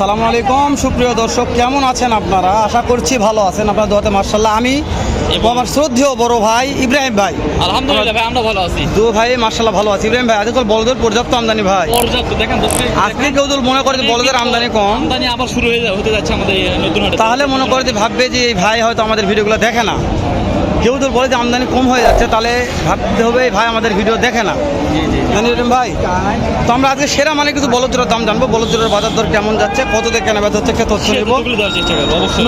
আসসালামু আলাইকুম। সুপ্রিয় দর্শক কেমন আছেন আপনারা? আশা করছি ভালো আছেন। আপনার দোয়াতে মার্শাল্লাহ আমি এবং আমার শ্রদ্ধেয় বড় ভাই ইব্রাহিম ভাই। আলহামদুলিল্লাহ ভাই আমরা ভালো আছি। দু ভাই মার্শাল্লাহ ভালো আছে। ইব্রাহিম ভাই আজকাল বলদের পর্যাপ্ত আমদানি ভাই। পর্যাপ্ত দেখেন আজকে কেউ যদি মনে করে যে বলদের আমদানি কম। আমদানি আবার শুরু হয়ে হতে যাচ্ছে আমাদের নতুন তাহলে মনে করে যে ভাববে যে এই ভাই হয়তো আমাদের ভিডিওগুলো দেখে না। কেউ যদি বলে যে আমদানি কম হয়ে যাচ্ছে তাহলে ভাবতে হবে এই ভাই আমাদের ভিডিও দেখে না। জানি ইব্রাহিম ভাই। তো আমরা আজকে সেরা মানে কিছু বলদের দাম জানব। বলদের বাজার দর কেমন যাচ্ছে কত দিয়ে কেনা বেচা হচ্ছে তথ্য নেব।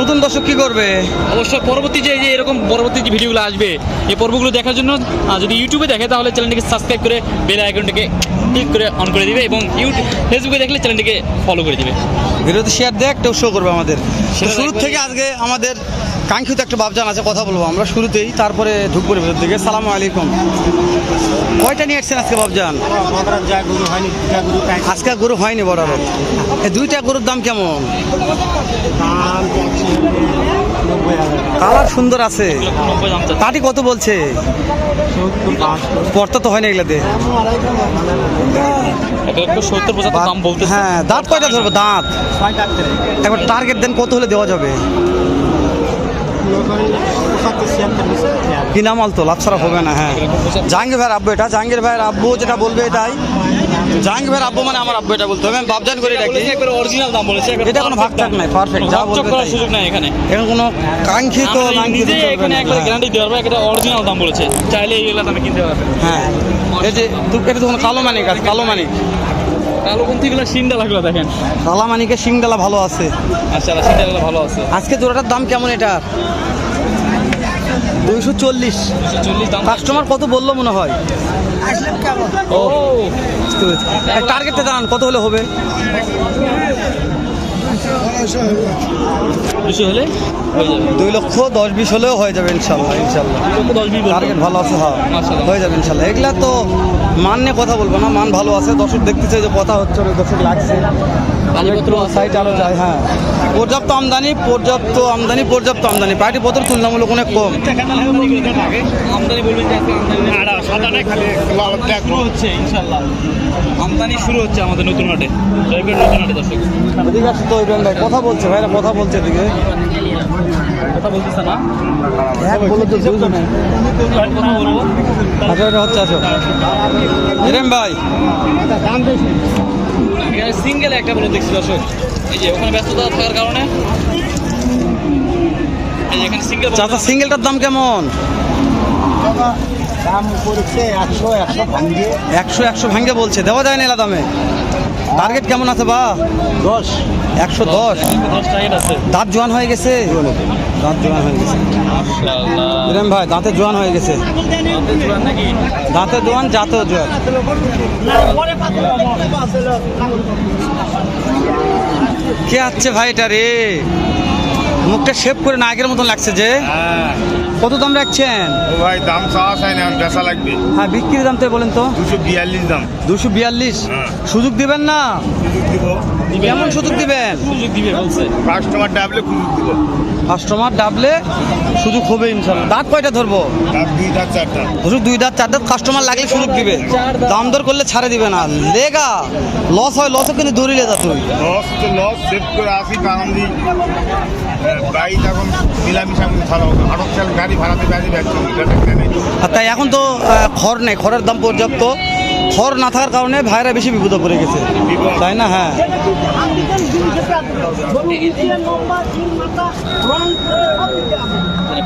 নতুন দর্শক কি করবে? অবশ্যই পরবর্তী যে এরকম পরবর্তী যে ভিডিওগুলো আসবে এই পর্বগুলো দেখার জন্য যদি ইউটিউবে দেখে তাহলে চ্যানেলটিকে সাবস্ক্রাইব করে বেল আইকনটিকে ক্লিক করে অন করে দিবে এবং ইউটিউব ফেসবুকে দেখলে চ্যানেলটিকে ফলো করে দিবে। ভিডিওতে শেয়ার দেয় একটা শো করবে আমাদের। শুরু থেকে আজকে আমাদের কাঙ্ক্ষিত একটা বাবজান আছে কথা বলব আমরা শুরুতেই তারপরে ঢুকবো ভিতর দিকে। সালাম আলাইকুম। কয়টা নিয়ে আসছেন আজকে বাবজান আজকে গরু হয়নি এই দুইটা গরুর দাম কেমন? কালার সুন্দর আছে। কাটি কত বলছে? পর্তা তো হয় না এগুলাতে হ্যাঁ দাঁত কয়টা ধরবো? দাঁত। একবার টার্গেট দেন কত হলে দেওয়া যাবে? পঁচাত্তর তো কি নাম লাভ ছাড়া হবে না হ্যাঁ। জাহাঙ্গীর ভাইয়ের আব্বু এটা। জাহাঙ্গীর ভাইয়ের আব্বু যেটা বলবে এটাই। জাহাঙ্গীর ভাইয়ের আব্বু মানে আমার আব্বু এটা বলতে হবে। আমি বাবজান করে ডাকি অরিজিনাল দাম বলেছে এটা কোনো ভাগ থাক। নাই, perfect, যা বলবে করার সুযোগ নাই এখানে এখন কোনো কাঙ্ক্ষিত আমরা লাঙ্ক্ষিত এখানে একবার। গ্যারান্টি দিতে পারব একটা অরিজিনাল দাম বলেছে। চাইলে এইগুলো দামে কিনতে পারবে। হ্যাঁ। এই যে তু- এটা তখন কালো মানিক আছে কালো মানিক। কালো পন্থীগুলো সিনটা লাগল দেখেন। কালো মানিকের সিংডালা ভালো আছে। আচ্ছা সিনটা ভালো আছে। আজকে জোড়াটার দাম কেমন এটা? দুইশো চল্লিশ। কাস্টমার কত বলল মনে হয়? ও টার্গেটটা দাঁড়ান কত হলে হবে? দুশো হলে হয়ে যাবে। দুই লক্ষ দশ বিশ হলেও হয়ে যাবে ইনশাল্লাহ ইনশাল্লাহ। দশ বিশ টার্গেট ভালো আছে হ্যাঁ হয়ে যাবে ইনশাল্লাহ। এগুলা তো মান নিয়ে কথা বলব না মান ভালো আছে দর্শক দেখতেছে যে কথা হচ্ছে দর্শক লাগছে। সাইট আরও যায় হ্যাঁ। পর্যাপ্ত আমদানি পর্যাপ্ত আমদানি পর্যাপ্ত আমদানি। পার্টি পত্র তুলনামূলক অনেক কম। আমদানি শুরু হচ্ছে ইনশাল্লাহ আমদানি শুরু হচ্ছে আমাদের নতুন হাটে নতুন হাটে দর্শক। এদিকে আসো তো ভাই কথা বলছে ভাইরা কথা বলছে এদিকে। কথা বলতেছে না? এক বলো তো দুজনে। কথা বলব। আচ্ছা ভাই। এখানে সিঙ্গেল একটা বলে দেখছি দর্শক। এই যে ওখানে ব্যস্ততা থাকার কারণে। এই যে এখানে সিঙ্গেল চাচা সিঙ্গেলটার দাম কেমন? দাম পড়ছে একশো একশো ভাঙ্গে একশো একশো ভাঙ্গে বলছে। দেওয়া যায় না এলা দামে? টার্গেট কেমন আছে বা? দশ। একশো দশ। দশ টার্গেট আছে। দাঁত জোয়ান হয়ে গেছে? দাঁত জোয়ান হয়ে গেছে। মাশাআল্লাহ। ভাই দাঁতে জোয়ান হয়ে গেছে। দাঁতে জোয়ান জাতেও জোয়ান। কে আছে ভাই এটা রে? মুখটা শেভ করে নায়কের মতন লাগছে যে। হ্যাঁ। কত দাম রাখছেন? ও ভাই দাম চাওয়া হয় না বেচা লাগবে। হ্যাঁ বিক্রির দাম তো বলেন তো। দুশো বিয়াল্লিশ দাম। দুশো বিয়াল্লিশ? হ্যাঁ। সুযোগ দিবেন না? সুযোগ দিব। কেমন সুযোগ দিবেন? সুযোগ দিবে বলছে। কাস্টমার ডাবলে সুযোগ দিব। কাস্টমার ডাবলে সুযোগ হবে ইনশাল্লাহ দাঁত কয়টা ধরবো? দাম দুই দাঁত চারটা শুধু দুই দাঁত চার দাঁত কাস্টমার লাগলে সুযোগ দিবে। দাম দর করলে ছাড়ে দিবে না। লেগা লস হয় লসও কিন্তু ধরিলে যা তুই। লস তো লস সেট করে আসি কারণ দি বাইক এখন মিলামিশা ছাড়াও আরও চাল গাড়ি ভাড়াতে গাড়ি আর তাই এখন তো খড় নেই খড়ের দাম পর্যাপ্ত। খড় না থাকার কারণে ভাইরা বেশি বিপদে পড়ে গেছে। তাই না? হ্যাঁ।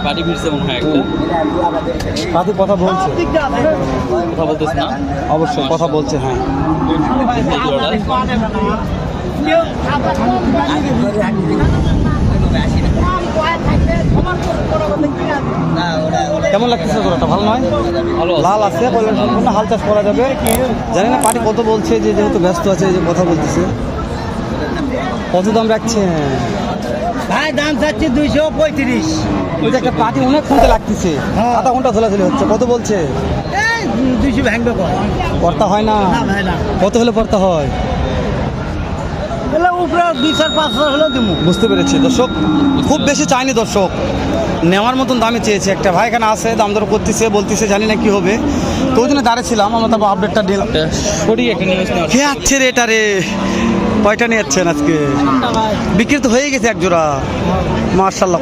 মানে ফিরছে মনে হয় একটা। কাদি কথা বলছে। কথা বলতেছে না? অবশ্যই কথা বলছে হ্যাঁ। কেমন লাগতেছে তোরাটা ভালো নয়? ভালো লাল আছে সম্পূর্ণ হাল চাষ করা যাবে। জানি না পার্টি কত বলছে যে যেহেতু ব্যস্ত আছে যে কথা বলতেছে। কত দাম রাখছেন? ভাই দাম চাচ্ছি দুইশো পঁয়ত্রিশ। ওই যে একটা পার্টি অনেক খুঁজে লাগতেছে। আধা ঘণ্টা ধুলাধুলি হচ্ছে। কত বলছে? এই দুইশো ভাঙবে কয়? পর্তা হয় না? কত হলে পড়তে হয়? এগুলো উপরে দুই চার পাঁচ হাজার হলেও দিব বুঝতে পেরেছি। দর্শক খুব বেশি চাইনি দর্শক। নেওয়ার মতন দামে চেয়েছে। একটা ভাই এখানে আছে দাম দর করতেছে বলতেছে জানি না কি হবে। তো ওই জন্য দাঁড়িয়েছিলাম আমরা তারপর আপডেটটা দিলাম। সঠিক একটা নিউজ কে আছে রে এটা রে? কয়টা নিয়ে যাচ্ছেন আজকে? বিক্রি তো হয়ে গেছে এক জোড়া। মার্শাল্লাহ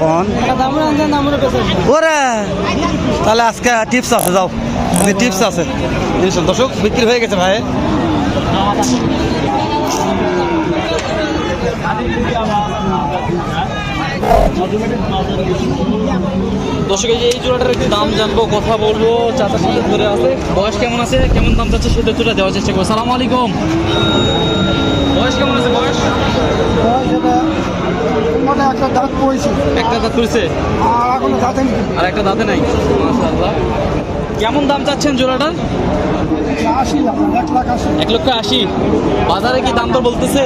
পেছে ওরে! তাহলে আজকে টিপস আছে যাও। টিপস আছে। দর্শক বিক্রি হয়ে গেছে ভাই। দর্শক, এই যে এই জোড়াটার একটু দাম জানব, কথা বলব চাচার সাথে ধরে আছে। বয়স কেমন আছে? কেমন দাম চাচ্ছে সেটা তুলে দেওয়ার চেষ্টা করব। সালাম আলাইকুম। বয়স কেমন আছে, বয়স? একটা দাঁত পড়েছে একটা দাঁত করেছে আর একটা দাঁতে নাই। মাশাআল্লাহ। কেমন দাম চাচ্ছেন জোড়াটার? এক লক্ষ আশি। বাজারে কি দাম তো বলতেছে?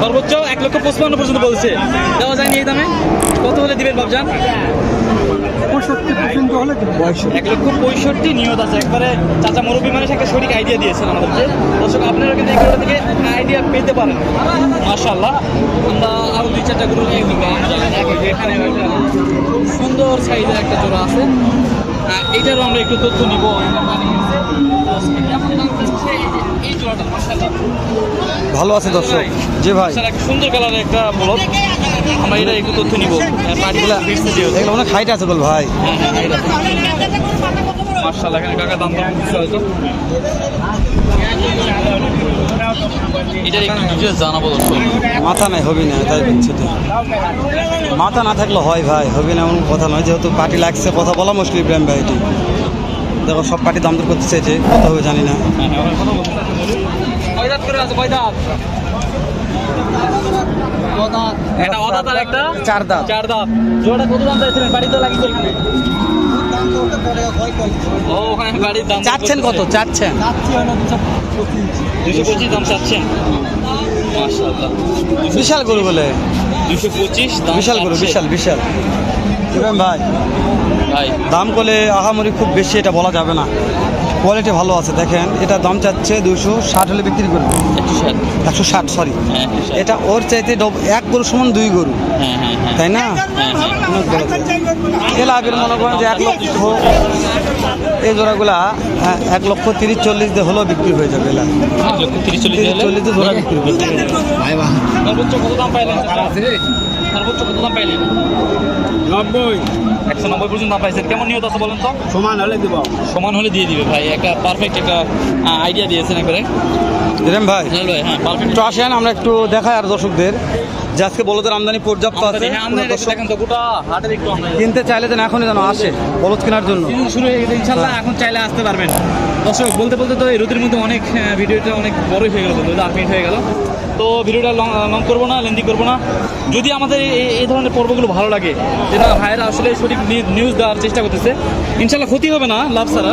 সর্বোচ্চ এক লক্ষ পঁচপান্ন পর্যন্ত বলছে। দেওয়া যায়নি এই দামে। কত হলে দিবেন বাবজান পঁয়ষট্টি পর্যন্ত হলে এক লক্ষ পঁয়ষট্টি নিয়ত আছে। একবারে চাচা মুরব্বী মানুষ একটা সঠিক আইডিয়া দিয়েছেন আমাদেরকে। দর্শক আপনারা কিন্তু এগুলো থেকে আইডিয়া পেতে পারেন। মাশাল্লাহ আমরা আরও দুই চারটা গরু নিয়ে এখানে সুন্দর সাইজের একটা জোড়া আছে। এইটারও আমরা একটু তথ্য নিব। ভালো আছে দর্শক? জি ভাই। সুন্দর কালারের একটা বলদ আমরা এটা একটু তথ্য নিব। ফিরছে যেহেতু। এগুলো অনেক হাইট আছে বল ভাই। হ্যাঁ হ্যাঁ মার্শাল্লাহ এখানে কাকা দাম দাম হয়তো। এটার একটু ডিটেলস জানাব দর্শক। মাথা নাই হবি না তাই বলছি তো। মাথা না থাকলে হয় ভাই হবি না এমন কথা নয় যেহেতু পার্টি লাগছে কথা বলা মুশকিল ইব্রাহিম ভাই এটি। দেখো সব পার্টি দাম দর করতে চাইছে কথা হবে জানি না। একটা অদাঁত একটা? চার দাঁত। চার দাঁত। জোড়াটা কত দাম চাইছিলেন? বাড়িতে লাগিয়েছে এখানে ও ওখানে গাড়ির দাম চাচ্ছেন কত? চাচ্ছেন? দুশো পঁচিশ দাম চাচ্ছেন। মাশাআল্লাহ। বিশাল গরু বলে। দুশো পঁচিশ বিশাল গরু বিশাল বিশাল। ভাই ভাই। দাম করলে আহামরি খুব বেশি এটা বলা যাবে না। কোয়ালিটি ভালো আছে দেখেন। এটা দাম চাচ্ছে দুশো ষাট হলে বিক্রি করবে। একশো ষাট। সরি হ্যাঁ। এটা ওর চাইতে ডব- এক গরু সমান দুই গরু। হ্যাঁ হ্যাঁ হ্যাঁ। তাই না? হ্যাঁ হ্যাঁ। এ লাভের মনে করেন যে এক লক্ষ এই জোড়াগুলা হ্যাঁ, এক লক্ষ তিরিশ চল্লিশ দিয়ে হলেও বিক্রি হয়ে যাবে এক লক্ষ তিরিশ চল্লিশ চল্লিশ জোড়া বিক্রি দাম পাইলেন? সর্বোচ্চ কত দাম পাইলেন নব্বই। একশো নব্বই পর্যন্ত দাম পাইছেন। কেমন নিয়ত আছে বলেন তো? সমান হলে দেবো। সমান হলে দিয়ে দিবে ভাই। একটা পারফেক্ট একটা আইডিয়া দিয়েছেন একবারে। ভাই। ভাই হ্যাঁ পারফেক্ট একটু আসেন আমরা একটু দেখাই আর দর্শকদের। যে আজকে বলদের আমদানি পর্যাপ্ত আছে হ্যাঁ কিনতে চাইলে যেন এখনই যেন আসে বলদ কেনার জন্য। শুরু হয়ে গেছে ইনশাল্লাহ এখন চাইলে আসতে পারবেন। দর্শক বলতে বলতে তো এই রোদের মধ্যে অনেক ভিডিওটা অনেক বড়ই হয়ে গেল বলতে আট মিনিট হয়ে গেল। তো ভিডিওটা লং লং করব না লেন্দি করব না। যদি আমাদের এই- এই ধরনের পর্বগুলো ভালো লাগে যেটা ভাইয়েরা আসলে সঠিক নিউজ দেওয়ার চেষ্টা করতেছে ইনশাল্লাহ ক্ষতি হবে না লাভ ছাড়া।